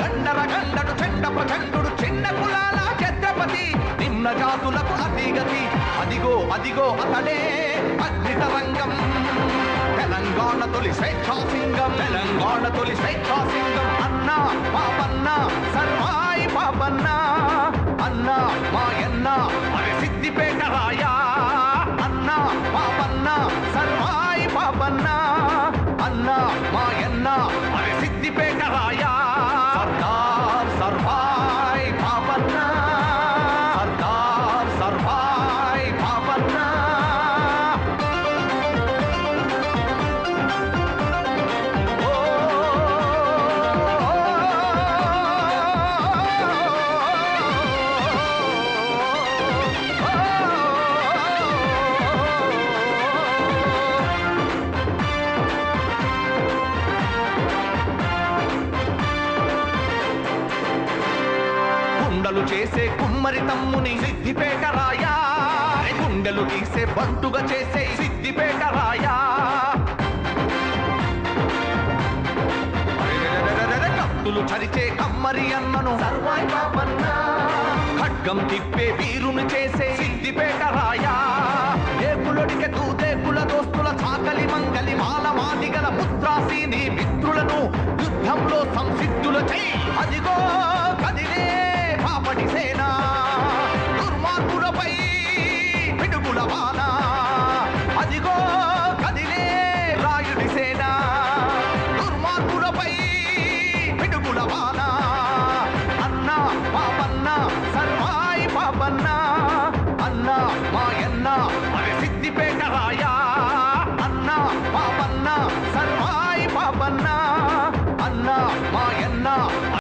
గండర గండడు చెడ్డ ప్రచండు చిన్న కులాల ఛత్రపతి. నిమ్న జాతులకు అతిగతి అదిగో అదిగో అతడే అగ్నితరంగం తెలంగాణ తొలి స్వేచ్ఛా సింగం తెలంగాణ తొలి స్వేచ్ఛా సింగం అన్నా పాపన్న సర్వాయి పాపన్న. అన్నా మాయన్న అరే సిద్దిపేట రాయా. అన్నా పాపన్న సర్వాయి పాపన్న. అన్నా మాయన్న కుండలు చేసే కుమ్మరి తమ్ముని సిద్దిపేట రాయా. గుండెలు తీసే బంటుగా చేసే సిద్దిపేట రాయా. కత్తులు చరిచే కమ్మరి అన్నను ఖడ్గం తిప్పే వీరుని చేసే సిద్దిపేట రాయా. ఏకులొడికె దూదేకుల దోస్తుల చాకలి మంగలి మాల మాదిగల పుత్రాసీని మిత్రులను యుద్ధంలో సంసిద్ధుల చెయ్యి. అదిగో కదిలే జనసేన దుర్మార్గులపై పిడుగుల వాన. అదిగో కదిలే రాయుడి సేన. దుర్మార్గులపై పిడుగుల వాన. అన్న పాపన్న సర్వాయి పాపన్న అన్న మాయన్న మరి సిద్ధిపేట రాయా. అన్న పాపన్న సర్వాయి పాపన్న అన్న మాయన్న